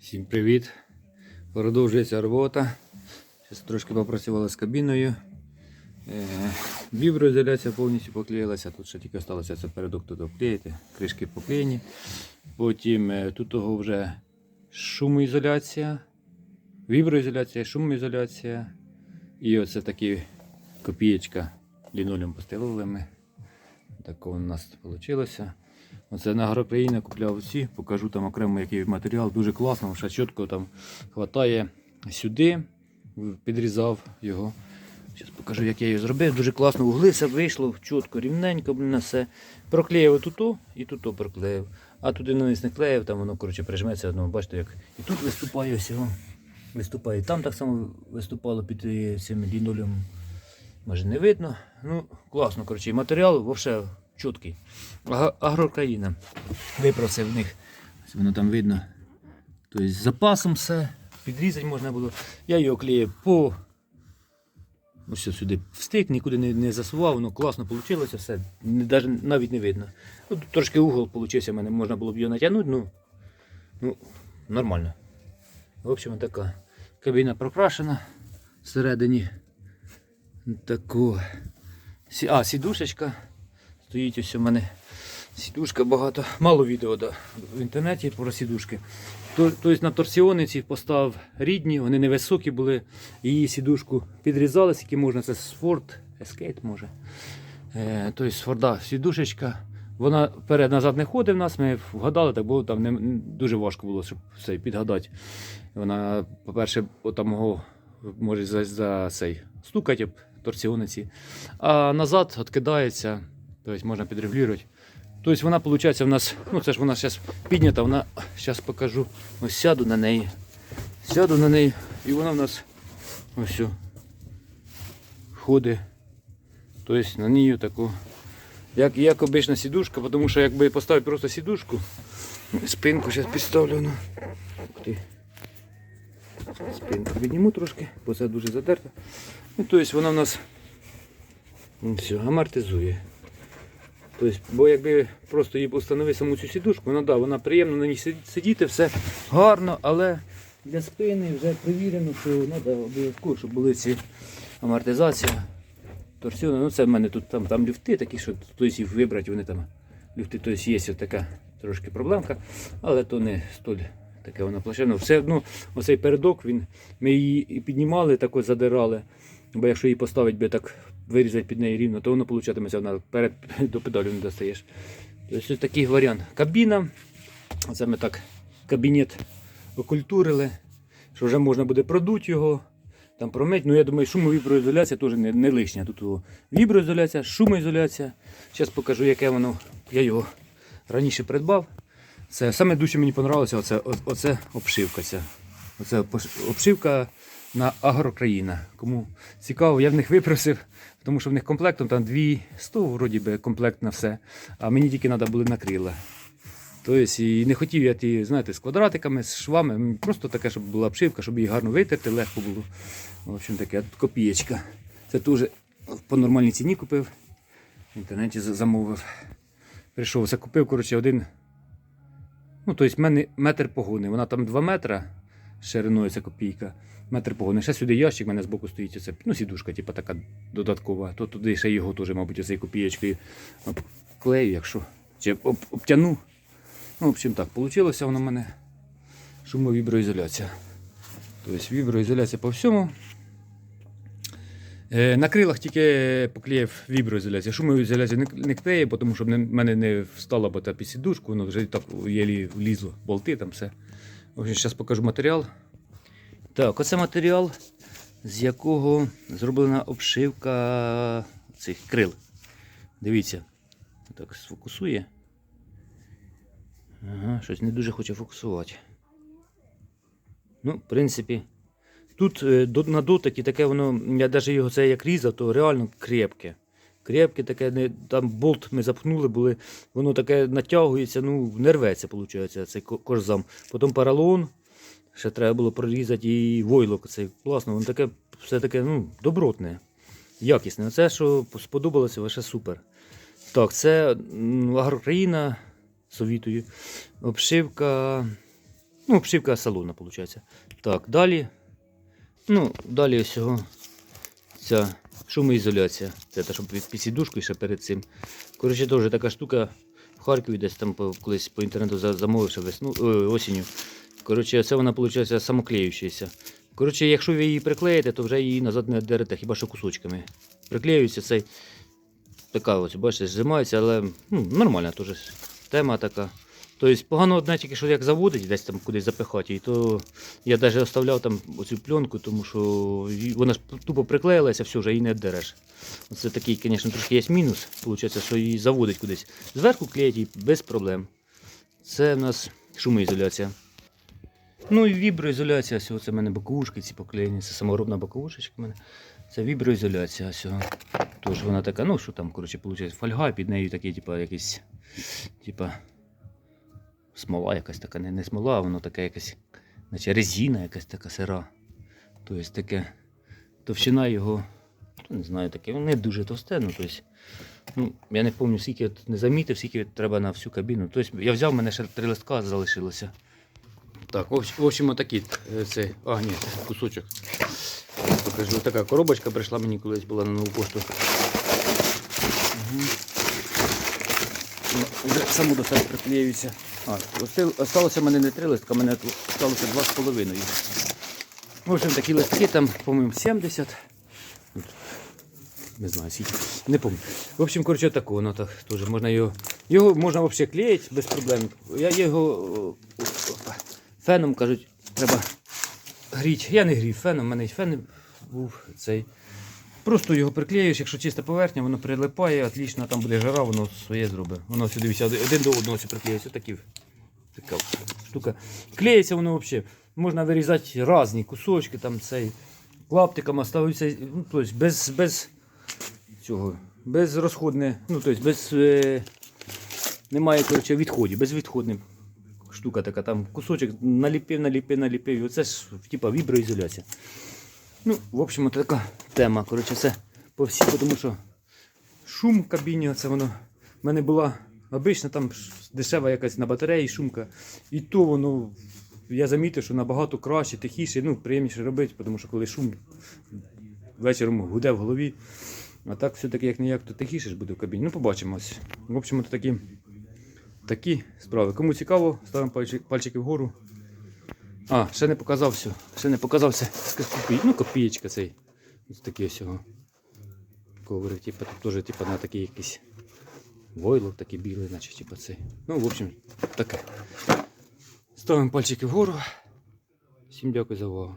Всім привіт! Продовжується робота. Зараз трошки попрацювали з кабіною. Е, Віброізоляція повністю поклеїлася. Тут ще тільки залишилося це передок тут обклеїти, кришки поклеєні. Потім е, тут того вже шумоізоляція, віброізоляція, шумоізоляція. І оце такі копієчка лінолеум постелили ми. Таке у нас вийшло. Оце на Агрокраїна купляв всі, покажу там окремо який матеріал. Дуже класно, ще чітко там хватає сюди, підрізав його. Зараз покажу, як я її зробив. Дуже класно, угли все вийшло, чітко, рівненько, блін, на все. Проклеїв тут і тут проклеїв. А туди навіть не клеїв, там воно коротше, прижметься одного. Бачите, як і тут виступає всього. Виступає. Там так само виступало під е, цим лінолеум. Може не видно. Ну, класно, коротше, матеріал взагалі чіткий. Агрокраїна. Випросив в них. Воно там видно. Тобто з запасом все. Підрізати можна було. Я його клеїв по. Ось сюди встик, нікуди не, не засував, воно класно вийшло, все. Не, навіть не видно. Ну, трошки угол вийшов, мене можна було б його натягнути, ну, ну нормально. В общем, така кабіна прокрашена всередині. Таку. А, сідушечка. Стоїть ось у мене сідушка багато. Мало відео да, в інтернеті про сідушки. Тобто на торсіониці поставив рідні, вони невисокі були. Її сідушку підрізали, скільки можна. Це з Ford Escape може. Е, тобто з сідушечка. Вона вперед-назад не ходить в нас, ми вгадали, так було там не, дуже важко було, щоб все підгадати. Вона, по-перше, там може за, за цей стукати торсіониці. А назад відкидається, тобто можна підрегулювати. Тобто вона, виходить, у нас, ну це ж вона зараз піднята, вона, зараз покажу, ось сяду на неї. Сяду на неї, і вона в нас ось ходить. Тобто на неї таку. Як, як обична сідушка, тому що якби поставити просто сідушку, спинку зараз підставлю. Ну. Спинку підніму трошки, бо це дуже затерто. Ну, тобто вона в нас все, амортизує. Тобто, бо якби просто її встановити саму цю сідушку, вона, да, вона приємно на ній сидіти, все гарно, але для спини вже перевірено, що треба обов'язково, щоб були ці амортизація. Торсіони, ну це в мене тут там, там люфти такі, що тобто їх вибрати, вони там люфти, тобто є ось така трошки проблемка, але то не столь таке воно плачевно. Все одно оцей передок, він, ми її і піднімали, так ось задирали. Бо якщо її поставити би так вирізати під неї рівно, то воно получатиметься вона перед до педалю не достаєш. Тобто ось такий варіант. Кабіна. Оце ми так кабінет окультурили, що вже можна буде продути його. Там промить. Ну я думаю, шумовіброізоляція теж не, не лишня. Тут віброізоляція, шумоізоляція. Зараз покажу, яке воно. Я його раніше придбав. Це саме дуже мені подобалося оце, оце обшивка. Ця. Оце обшивка на Агрокраїна. Кому цікаво, я в них випросив, тому що в них комплектом там 200, вроді би, комплект на все. А мені тільки треба були на крила. Тобто, і не хотів я ті, знаєте, з квадратиками, з швами, просто таке, щоб була обшивка, щоб її гарно витерти, легко було. В общем таке, а тут копієчка. Це теж по нормальній ціні купив. В інтернеті замовив. Прийшов, закупив, коротше, один. Ну, тобто, в мене метр погони. Вона там 2 метри шириною, ця копійка. Метр погони. Ще сюди ящик, в мене збоку стоїть. Оце, ну, сідушка, типу, така додаткова. То туди ще його теж, мабуть, оцею копієчкою обклею, якщо. Чи об, обтяну. Ну, в общем так, вийшло воно в мене шумовіброізоляція. Тобто віброізоляція по всьому. Е, На крилах тільки поклеїв віброізоляцію. Шумоізоляцію не, клеїв, тому що в мене не встала б та під сідушку, воно вже так єлі влізло, болти там все. Общем, зараз покажу матеріал. Так, оце матеріал, з якого зроблена обшивка цих крил. Дивіться, так сфокусує. Ага, щось не дуже хоче фокусувати. Ну, в принципі, тут е, на дотикі таке воно, я навіть його це як різав, то реально крепке. Крепке таке, не, там болт ми запхнули, були, воно таке натягується, ну, не рветься, виходить, цей ко- кожзам. Потім поролон, ще треба було прорізати і войлок цей класно, воно таке, все таке, ну, добротне, якісне. Оце, що сподобалося, лише супер. Так, це агрокраїна совітою. Обшивка Ну, обшивка салона, виходить. Так, далі. Ну, далі ось. Ця шумоізоляція. Це те, що під, під сідушкою ще перед цим. Коротше, теж така штука в Харкові десь там колись по інтернету за- замовив ще весну, о, осінню. Коротше, це вона виходить самоклеючася. Коротше, якщо ви її приклеїте, то вже її назад не віддерете, хіба що кусочками. Приклеюється цей. Така ось, бачите, зжимається, але ну, нормальна теж тема така. Тобто погано одне тільки, що як заводить, десь там кудись запихати, і то я навіть оставляв там оцю пленку, тому що вона ж тупо приклеїлася, все, вже її не віддереш. Це такий, звісно, трошки є мінус, виходить, що її заводить кудись. Зверху клеїть її без проблем. Це в нас шумоізоляція. Ну і віброізоляція, ось це в мене боковушки ці поклеєні, це саморобна боковушечка в мене. Це віброізоляція. Ось. Тож вона така, ну що там, коротше, виходить, фольга, під нею такий, типа, якийсь, типа, смола якась така, не, не смола, а воно таке якась, наче резина якась така сира. Тобто таке, товщина його, ну, не знаю, таке, не дуже товсте, ну, тобто, ну, я не пам'ятаю, скільки, от не замітив, скільки треба на всю кабіну. Тобто я взяв, мене ще три листка залишилося. Так, в общем, отакий е, цей, а, ні, кусочок. Покажу. Така коробочка прийшла мені колись була на нову пошту. Угу. Вже само до себе приклеюється. Осталося в мене не три листка, в мене тут осталося два з половиною. В общем, такі листки там, по-моєму, 70. Не знаю, скільки. Не пам'ятаю. В общем, коротше, таку воно так теж можна його. Його можна взагалі клеїти без проблем. Я його о, феном кажуть, треба гріти. Я не грів феном, в мене й фен був цей. Просто його приклеюєш, якщо чиста поверхня, воно прилипає, отлично, там буде жара, воно своє зробить. Воно сюди один до одного приклеюється. Такі, така штука. Клеїться воно взагалі. Можна вирізати різні кусочки, там цей клаптиками ставиться, ну, тобто без, без цього, без розходне, ну тобто без. Е, немає коротше, відходів, безвідходне штука така, там кусочок наліпив, наліпив, наліпив. І оце ж типа віброізоляція. Ну, в общем, от така тема. Коротше, все по всій, тому що шум в кабіні, це воно. В мене була обична там дешева якась на батареї шумка. І то воно. Я замітив, що набагато краще, тихіше, ну, приємніше робити, тому що коли шум вечором гуде в голові. А так все-таки як ніяк, то тихіше ж буде в кабіні. Ну, побачимось. В общем, от такі, такі справи. Кому цікаво, ставимо пальчик, пальчики вгору. А, ще не показав все. Ще не показався. Ну, копієчка цей. Ось такий ось його. Коврик, типу, тут теж типу, на такий якийсь войлок такий білий, наче типу цей. Ну, в общем, таке. Ставимо пальчики вгору. Всім дякую за увагу.